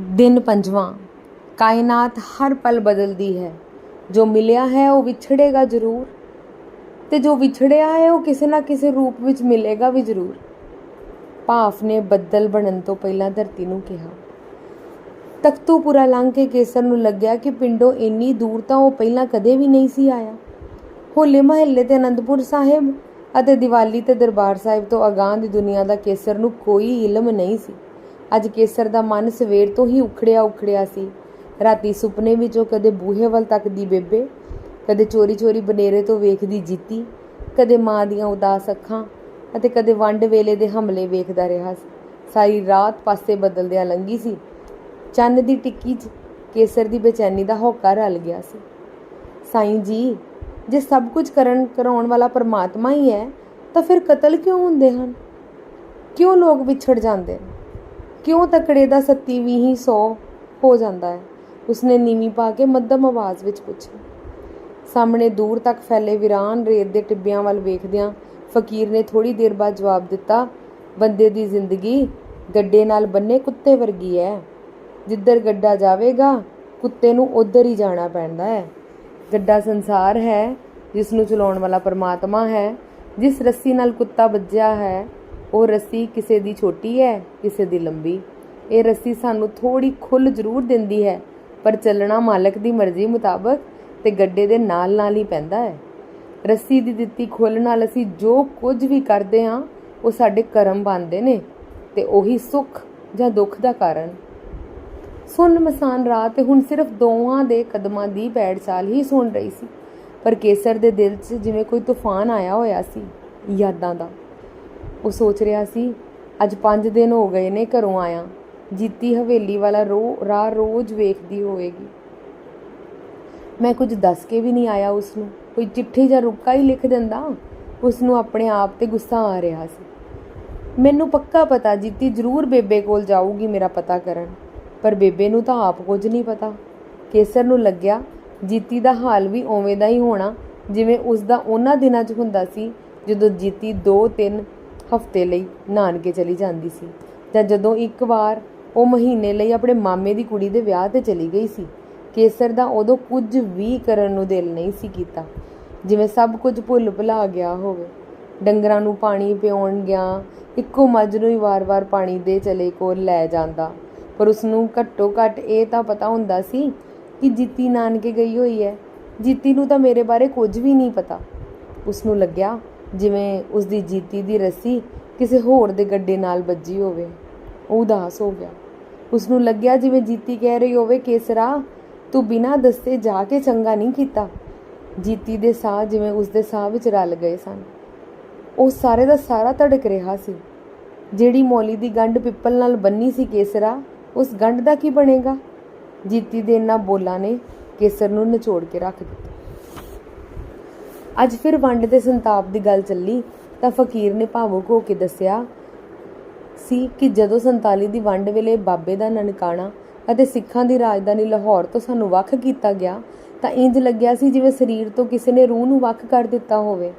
ਦਿਨ ਪੰਜਵਾਂ, ਕਾਇਨਾਤ ਹਰ ਪਲ ਬਦਲਦੀ ਹੈ। ਜੋ ਮਿਲਿਆ ਹੈ ਉਹ ਵਿਛੜੇਗਾ ਜ਼ਰੂਰ ਤੇ ਜੋ ਵਿਛੜਿਆ ਹੈ ਉਹ ਕਿਸੇ ਨਾ ਕਿਸੇ ਰੂਪ ਵਿੱਚ ਮਿਲੇਗਾ ਵੀ ਜ਼ਰੂਰ। ਭਾਫ ਨੇ ਬੱਦਲ ਬਣਨ ਤੋਂ ਪਹਿਲਾਂ ਧਰਤੀ ਨੂੰ ਕਿਹਾ। ਤਖਤੂਪੁਰਾ ਲੰਘ ਕੇ ਕੇਸਰ ਨੂੰ ਲੱਗਿਆ ਕਿ ਪਿੰਡੋਂ ਇੰਨੀ ਦੂਰ ਤਾਂ ਉਹ ਪਹਿਲਾਂ ਕਦੇ ਵੀ ਨਹੀਂ ਸੀ ਆਇਆ। ਹੋਲੇ ਮਹੱਲੇ ਤੇ ਅਨੰਦਪੁਰ ਸਾਹਿਬ ਅਤੇ ਦੀਵਾਲੀ ਤੇ ਦਰਬਾਰ ਸਾਹਿਬ ਤੋਂ ਅਗਾਂਹ ਦੀ ਦੁਨੀਆ ਦਾ ਕੇਸਰ ਨੂੰ ਕੋਈ ਇਲਮ ਨਹੀਂ ਸੀ। ਅੱਜ ਕੇਸਰ ਦਾ ਮਨ ਸਵੇਰ ਤੋਂ ਹੀ ਉਖੜਿਆ ਉਖੜਿਆ ਸੀ। ਰਾਤੀ ਸੁਪਨੇ ਵਿੱਚੋਂ ਕਦੇ ਬੂਹੇ ਵੱਲ ਤੱਕਦੀ ਬੇਬੇ, ਕਦੇ ਚੋਰੀ-ਚੋਰੀ ਬਨੇਰੇ ਤੋਂ ਵੇਖਦੀ ਜੀਤੀ, ਕਦੇ ਮਾਂ ਦੀਆਂ ਉਦਾਸ ਅੱਖਾਂ ਅਤੇ ਕਦੇ ਵੰਡ ਵੇਲੇ ਦੇ ਹਮਲੇ ਵੇਖਦਾ ਰਿਹਾ ਸੀ। ਸਾਰੀ ਰਾਤ ਪਾਸੇ ਬਦਲਦਿਆਂ ਲੰਗੀ ਸੀ। ਚੰਨ ਦੀ ਟਿੱਕੀ 'ਚ ਕੇਸਰ ਦੀ ਬੇਚੈਨੀ ਦਾ ਹੋਕਾ ਰਲ ਗਿਆ ਸੀ। ਸਾਈਂ ਜੀ, ਜੇ ਸਭ ਕੁਝ ਕਰਨ, ਕਰਾਉਣ ਵਾਲਾ ਪਰਮਾਤਮਾ ਹੀ ਹੈ, ਤਾਂ ਫਿਰ ਕਤਲ ਕਿਉਂ ਹੁੰਦੇ ਹਨ? ਕਿਉਂ ਲੋਕ ਵਿਛੜ ਜਾਂਦੇ ਨੇ? ਕਿਉਂ ਤਕੜੇ ਦਾ ਸੱਤੀ ਵੀ ਹੀ 100 ਹੋ ਜਾਂਦਾ ਹੈ? ਉਸਨੇ ਨੀਵੀਂ ਪਾ ਕੇ ਮੱਧਮ ਆਵਾਜ਼ ਵਿੱਚ ਪੁੱਛਿਆ। ਸਾਹਮਣੇ ਦੂਰ ਤੱਕ ਫੈਲੇ ਵਿਰਾਨ ਰੇਤ ਦੇ ਟਿੱਬਿਆਂ ਵੱਲ ਵੇਖਦਿਆਂ ਫਕੀਰ ਨੇ ਥੋੜੀ ਦੇਰ ਬਾਅਦ ਜਵਾਬ ਦਿੱਤਾ, ਬੰਦੇ ਦੀ ਜ਼ਿੰਦਗੀ ਗੱਡੇ ਨਾਲ ਬੰਨੇ ਕੁੱਤੇ ਵਰਗੀ ਹੈ ਜਿੱਧਰ ਗੱਡਾ ਜਾਵੇਗਾ, ਕੁੱਤੇ ਨੂੰ ਉਧਰ ਹੀ ਜਾਣਾ ਪੈਂਦਾ ਹੈ ਗੱਡਾ ਸੰਸਾਰ ਹੈ, ਜਿਸ ਨੂੰ ਚਲਾਉਣ ਵਾਲਾ ਪਰਮਾਤਮਾ ਹੈ, ਜਿਸ ਰੱਸੀ ਨਾਲ ਕੁੱਤਾ ਵੱਜਿਆ ਹੈ ਉਹ ਰੱਸੀ ਕਿਸੇ ਦੀ ਛੋਟੀ ਹੈ, ਕਿਸੇ ਦੀ ਲੰਬੀ। ਇਹ ਰੱਸੀ ਸਾਨੂੰ ਥੋੜੀ ਖੁੱਲ ਜ਼ਰੂਰ ਦਿੰਦੀ ਹੈ, ਪਰ ਚੱਲਣਾ ਮਾਲਕ ਦੀ ਮਰਜ਼ੀ ਮੁਤਾਬਕ ਤੇ ਗੱਡੇ ਦੇ ਨਾਲ ਨਾਲ ਹੀ ਪੈਂਦਾ ਹੈ। ਰੱਸੀ ਦੀ ਦਿੱਤੀ ਖੁੱਲ ਨਾਲ ਅਸੀਂ ਜੋ ਕੁਝ ਵੀ ਕਰਦੇ ਹਾਂ, ਉਹ ਸਾਡੇ ਕਰਮ ਬਣਦੇ ਨੇ ਤੇ ਉਹੀ ਸੁੱਖ ਜਾਂ ਦੁੱਖ ਦਾ ਕਾਰਨ। ਸੁਣ ਮਸਾਨ ਰਾਤ ਤੇ ਹੁਣ ਸਿਰਫ ਦੋਹਾਂ ਦੇ ਕਦਮਾਂ ਦੀ ਪੈੜ ਚਾਲ ਹੀ ਸੁਣ ਰਹੀ ਸੀ, ਪਰ ਕੇਸਰ ਦੇ ਦਿਲ 'ਚ ਜਿਵੇਂ ਕੋਈ ਤੂਫਾਨ ਆਇਆ ਹੋਇਆ ਸੀ, ਯਾਦਾਂ ਦਾ। ਉਹ ਸੋਚ ਰਿਹਾ ਸੀ, ਅੱਜ 5 ਦਿਨ ਹੋ ਗਏ ਨੇ ਘਰੋਂ ਆਇਆ, ਜੀਤੀ ਹਵੇਲੀ ਵਾਲਾ ਰੋ, ਰਾਹ ਰੋਜ਼ ਵੇਖਦੀ ਹੋਵੇਗੀ। ਮੈਂ ਕੁਝ ਦੱਸ ਕੇ ਵੀ ਨਹੀਂ ਆਇਆ ਉਸ ਨੂੰ ਕੋਈ ਚਿੱਠੀ ਜਾਂ ਰੁਕਾ ਹੀ ਲਿਖ ਦਿੰਦਾ ਉਸ ਨੂੰ ਆਪਣੇ ਆਪ ਤੇ ਗੁੱਸਾ ਆ ਰਿਹਾ ਸੀ। ਮੈਨੂੰ ਪੱਕਾ ਪਤਾ ਜੀਤੀ ਜ਼ਰੂਰ ਬੇਬੇ ਕੋਲ ਜਾਊਗੀ ਮੇਰਾ ਪਤਾ ਕਰਨ, ਪਰ ਬੇਬੇ ਨੂੰ ਤਾਂ ਆਪ ਕੁਝ ਨਹੀਂ ਪਤਾ। ਕੇਸਰ ਨੂੰ ਲੱਗਿਆ, ਜੀਤੀ ਦਾ ਹਾਲ ਵੀ ਉਵੇਂ ਦਾ ਹੀ ਹੋਣਾ, ਜਿਵੇਂ ਉਸ ਦਾ ਉਹਨਾਂ ਦਿਨਾਂ 'ਚ ਹੁੰਦਾ ਸੀ, ਜਦੋਂ ਜੀਤੀ 2-3 ਹਫ਼ਤੇ ਲਈ ਨਾਨਕੇ ਚਲੀ ਜਾਂਦੀ ਸੀ। ਜਾਂ ਜਦੋਂ ਇੱਕ ਵਾਰ ਉਹ ਮਹੀਨੇ ਲਈ ਆਪਣੇ ਮਾਮੇ ਦੀ ਕੁੜੀ ਦੇ ਵਿਆਹ ਤੇ ਚਲੀ ਗਈ ਸੀ, ਕੇਸਰ ਦਾ ਉਦੋਂ ਕੁਝ ਵੀ ਕਰਨ ਨੂੰ ਦਿਲ ਨਹੀਂ ਸੀ ਕੀਤਾ। ਜਿਵੇਂ ਸਭ ਕੁਝ ਭੁੱਲ ਭੁਲਾ ਗਿਆ ਹੋਵੇ। ਡੰਗਰਾਂ ਨੂੰ ਪਾਣੀ ਪਿਉਣ ਗਿਆ, ਇੱਕੋ ਮੱਝ ਨੂੰ ਹੀ ਵਾਰ-ਵਾਰ ਪਾਣੀ ਦੇ ਚਲੇ ਕੋਲ ਲੈ ਜਾਂਦਾ। ਪਰ ਉਸ ਨੂੰ ਘੱਟੋ ਘੱਟ ਇਹ ਤਾਂ ਪਤਾ ਹੁੰਦਾ ਸੀ ਕਿ ਜੀਤੀ ਨਾਨਕੇ ਗਈ ਹੋਈ ਹੈ। ਜੀਤੀ ਨੂੰ ਤਾਂ ਮੇਰੇ ਬਾਰੇ ਕੁਝ ਵੀ ਨਹੀਂ ਪਤਾ। ਉਸ ਨੂੰ ਲੱਗਿਆ ਜਿਵੇਂ ਉਸ ਦੀ ਜੀਤੀ ਦੀ ਰੱਸੀ ਕਿਸੇ ਹੋਰ ਦੇ ਗੱਡੇ ਨਾਲ ਵੱਜੀ ਹੋਵੇ। ਉਹ ਉਦਾਸ ਹੋ ਗਿਆ। ਉਸ ਨੂੰ ਲੱਗਿਆ ਜਿਵੇਂ ਜੀਤੀ ਕਹਿ ਰਹੀ ਹੋਵੇ, ਕੇਸਰਾ, ਤੂੰ ਬਿਨਾਂ ਦੱਸੇ ਜਾ ਕੇ ਚੰਗਾ ਨਹੀਂ ਕੀਤਾ। ਜੀਤੀ ਦੇ ਸਾਹ ਜਿਵੇਂ ਉਸ ਦੇ ਸਾਹ ਵਿੱਚ ਰਲ ਗਏ ਸਨ। ਉਹ ਸਾਰੇ ਦਾ ਸਾਰਾ ਧੜਕ ਰਿਹਾ ਸੀ। ਜਿਹੜੀ ਮੌਲੀ ਦੀ ਗੰਢ ਪਿੱਪਲ ਨਾਲ ਬੰਨੀ ਸੀ ਕੇਸਰਾ, ਉਸ ਗੰਢ ਦਾ ਕੀ ਬਣੇਗਾ? ਜੀਤੀ ਦੇ ਇਹਨਾਂ ਬੋਲਾਂ ਨੇ ਕੇਸਰ ਨੂੰ ਨਿਚੋੜ ਕੇ ਰੱਖ ਦਿੱਤਾ। ਅੱਜ ਫਿਰ ਵੰਡ ਤੇ ਸੰਤਾਪ ਦੀ ਗੱਲ ਚੱਲੀ, ਤਾਂ ਫਕੀਰ ਨੇ ਭਾਵੁਕ ਹੋ ਕੇ ਦੱਸਿਆ ਸੀ ਕਿ ਜਦੋਂ 47 ਦੀ ਵੰਡ ਵੇਲੇ ਬਾਬੇ ਦਾ ਨਨਕਾਣਾ ਅਤੇ ਸਿੱਖਾਂ ਦੀ ਰਾਜਧਾਨੀ ਲਾਹੌਰ ਤੋਂ ਸਾਨੂੰ ਵੱਖ ਕੀਤਾ ਗਿਆ, ਤਾਂ ਇੰਜ ਲੱਗਿਆ ਸੀ ਜਿਵੇਂ ਸਰੀਰ ਤੋਂ ਕਿਸੇ ਨੇ ਰੂਹ ਨੂੰ ਵੱਖ ਕਰ ਦਿੱਤਾ ਹੋਵੇ।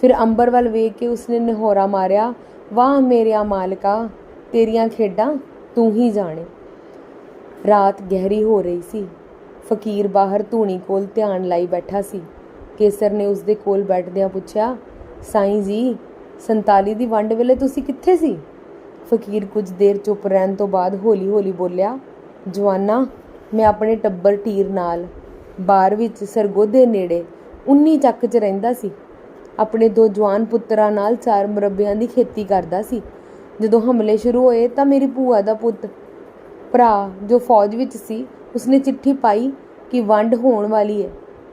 ਫਿਰ ਅੰਬਰ ਵੱਲ ਵੇਖ ਕੇ ਉਸਨੇ ਨਿਹੋਰਾ ਮਾਰਿਆ, ਵਾਹ ਮੇਰਿਆ ਮਾਲਕਾ, ਤੇਰੀਆਂ ਖੇਡਾਂ ਤੂੰ ਹੀ ਜਾਣੇ। ਰਾਤ ਗਹਿਰੀ ਹੋ ਰਹੀ ਸੀ। ਫਕੀਰ ਬਾਹਰ ਧੂਣੀ ਕੋਲ ਧਿਆਨ ਲਾਈ ਬੈਠਾ ਸੀ। ਕੇਸਰ ਨੇ ਉਸ ਦੇ ਕੋਲ ਬੈਠਦਿਆਂ ਪੁੱਛਿਆ, ਸਾਈਂ ਜੀ 47 ਦੀ ਵੰਡ ਵੇਲੇ ਤੁਸੀਂ ਕਿੱਥੇ ਸੀ? ਫਕੀਰ ਕੁਝ ਦੇਰ ਚੁੱਪ ਰਹਿਣ ਤੋਂ ਬਾਅਦ ਹੌਲੀ-ਹੌਲੀ ਬੋਲਿਆ, ਜਵਾਨਾ, ਮੈਂ ਆਪਣੇ ਟੱਬਰ ਟੀਰ ਨਾਲ ਬਾਰ ਵਿੱਚ ਸਰਗੋਧੇ ਨੇੜੇ 19 ਚੱਕ 'ਚ ਰਹਿੰਦਾ ਸੀ। ਆਪਣੇ ਦੋ ਜਵਾਨ ਪੁੱਤਰਾਂ ਨਾਲ ਚਾਰ ਮੁਰੱਬਿਆਂ ਦੀ ਖੇਤੀ ਕਰਦਾ ਸੀ। ਜਦੋਂ ਹਮਲੇ ਸ਼ੁਰੂ ਹੋਏ ਤਾਂ ਮੇਰੀ ਭੂਆ ਦਾ ਪੁੱਤ, ਭਰਾ ਜੋ ਫੌਜ ਵਿੱਚ ਸੀ, ਉਸਨੇ ਚਿੱਠੀ ਪਾਈ ਕਿ ਵੰਡ ਹੋਣ ਵਾਲੀ ਹੈ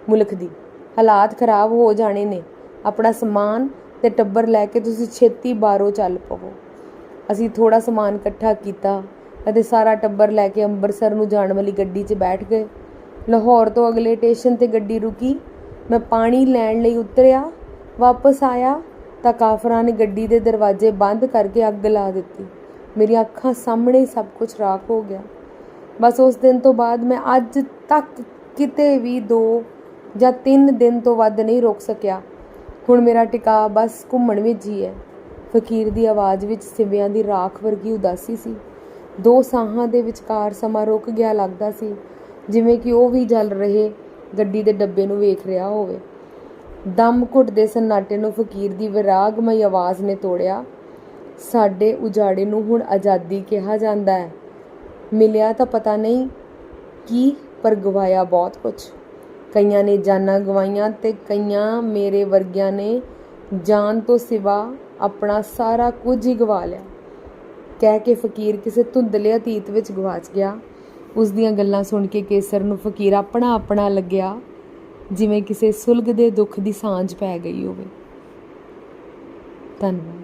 ਮੁਲਕ ਦੀ। ਹਾਲਾਤ ਖਰਾਬ ਹੋ ਜਾਣੇ ਨੇ। ਆਪਣਾ ਸਮਾਨ ਤੇ ਟੱਬਰ ਲੈ ਕੇ ਤੁਸੀਂ ਛੇਤੀ ਬਾਹਰੋਂ ਚੱਲ ਪਵੋ। ਅਸੀਂ ਥੋੜਾ ਸਮਾਨ ਇਕੱਠਾ ਕੀਤਾ ਅਤੇ ਸਾਰਾ ਟੱਬਰ ਲੈ ਕੇ ਅੰਮ੍ਰਿਤਸਰ ਨੂੰ ਜਾਣ ਵਾਲੀ ਗੱਡੀ 'ਚ ਬੈਠ ਗਏ। ਲਾਹੌਰ ਤੋਂ ਅਗਲੇ ਸਟੇਸ਼ਨ ਤੇ ਗੱਡੀ ਰੁਕੀ। ਮੈਂ ਪਾਣੀ ਲੈਣ ਲਈ ਉਤਰਿਆ, ਵਾਪਸ ਆਇਆ ਤਾਂ ਕਾਫਰਾਂ ਨੇ ਗੱਡੀ ਦੇ ਦਰਵਾਜ਼ੇ ਬੰਦ ਕਰਕੇ ਅੱਗ ਲਾ ਦਿੱਤੀ। ਮੇਰੀਆਂ ਅੱਖਾਂ ਸਾਹਮਣੇ ਸਭ ਕੁਝ ਰਾਖ ਹੋ ਗਿਆ। ਬਸ ਉਸ ਦਿਨ ਤੋਂ ਬਾਅਦ ਮੈਂ ਅੱਜ ਤੱਕ ਕਿਤੇ ਵੀ ਦੋ ਜਾਂ ਤਿੰਨ ਦਿਨ ਤੋਂ ਵੱਧ ਨਹੀਂ ਰੋਕ ਸਕਿਆ। ਹੁਣ ਮੇਰਾ ਟਿਕਾ ਬਸ ਘੁੰਮਣ ਵਿੱਚ ਹੀ ਹੈ। ਫਕੀਰ ਦੀ ਆਵਾਜ਼ ਵਿੱਚ ਸਿਵਿਆਂ ਦੀ ਰਾਖ ਵਰਗੀ ਉਦਾਸੀ ਸੀ। ਦੋ ਸਾਹਾਂ ਦੇ ਵਿਚਕਾਰ ਸਮਾਂ ਰੁਕ ਗਿਆ ਲੱਗਦਾ ਸੀ, ਜਿਵੇਂ ਕਿ ਉਹ ਵੀ ਜਲ ਰਹੇ ਗੱਡੀ ਦੇ ਡੱਬੇ ਨੂੰ ਵੇਖ ਰਿਹਾ ਹੋਵੇ। ਦਮ ਘੁੱਟਦੇ ਸਨਾਟੇ ਨੂੰ ਫਕੀਰ ਦੀ ਵਿਰਾਗਮਈ ਆਵਾਜ਼ ਨੇ ਤੋੜਿਆ। ਸਾਡੇ ਉਜਾੜੇ ਨੂੰ ਹੁਣ ਆਜ਼ਾਦੀ ਕਿਹਾ ਜਾਂਦਾ ਹੈ। ਮਿਲਿਆ ਤਾਂ ਪਤਾ ਨਹੀਂ ਕੀ, ਪਰ ਗਵਾਇਆ ਬਹੁਤ ਕੁਝ ਕਈਆਂ ਨੇ ਜਾਨਾਂ ਗਵਾਈਆਂ ਅਤੇ ਕਈਆਂ ਮੇਰੇ ਵਰਗਿਆਂ ਨੇ ਜਾਨ ਤੋਂ ਸਿਵਾ ਆਪਣਾ ਸਾਰਾ ਕੁਝ ਹੀ ਗਵਾ ਲਿਆ। ਕਹਿ ਕੇ ਫਕੀਰ ਕਿਸੇ ਧੁੰਦਲੇ ਅਤੀਤ ਵਿੱਚ ਗਵਾਚ ਗਿਆ। ਉਸ ਦੀਆਂ ਗੱਲਾਂ ਸੁਣ ਕੇ ਕੇਸਰ ਨੂੰ ਫਕੀਰ ਆਪਣਾ ਆਪਣਾ ਲੱਗਿਆ, ਜਿਵੇਂ ਕਿਸੇ ਸੁਲਗ ਦੇ ਦੁੱਖ ਦੀ ਸਾਂਝ ਪੈ ਗਈ ਹੋਵੇ। ਧੰਨਵਾਦ।